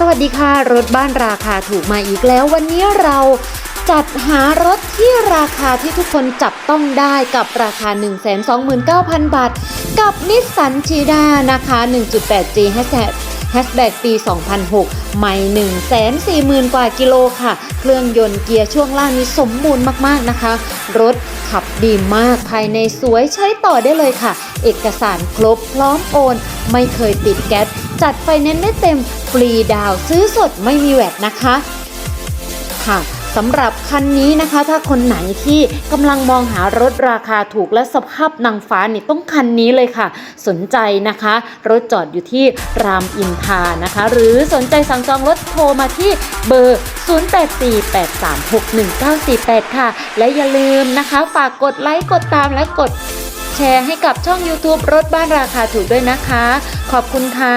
สวัสดีค่ะ รถบ้านราคาถูกมาอีกแล้ว วันนี้เราจัดหารถที่ราคาที่ทุกคนจับต้องได้กับราคา 129,000 บาท กับนิสสันชีดานะคะ 1.8G แฮชแท็กแฮชแบ็กปี 2006 ไม่140,000 กว่ากิโลค่ะ เครื่องยนต์เกียร์ช่วงล่างนี้สมบูรณ์มากๆนะคะ รถขับดีมากภายในสวยใช้ต่อได้เลยค่ะ เอกสารครบพร้อมโอน ไม่เคยติดแก๊ส จัดไฟแนนซ์ได้เต็มฟรีดาวซื้อสดไม่มีแวดนะคะ ค่ะสำหรับคันนี้นะคะ ถ้าคนไหนที่กำลังมองหารถราคาถูกและสภาพนางฟ้านี่ต้องคันนี้เลยค่ะ สนใจนะคะ รถจอดอยู่ที่รามอินทานะคะ หรือสนใจสั่งจองรถโทรมาที่เบอร์ 0848361948 ค่ะ และอย่าลืมนะคะ ฝากกดไลค์กดตามและกด แชร์ให้กับช่อง YouTube รถบ้านราคาถูกด้วยนะคะ ขอบคุณค่ะ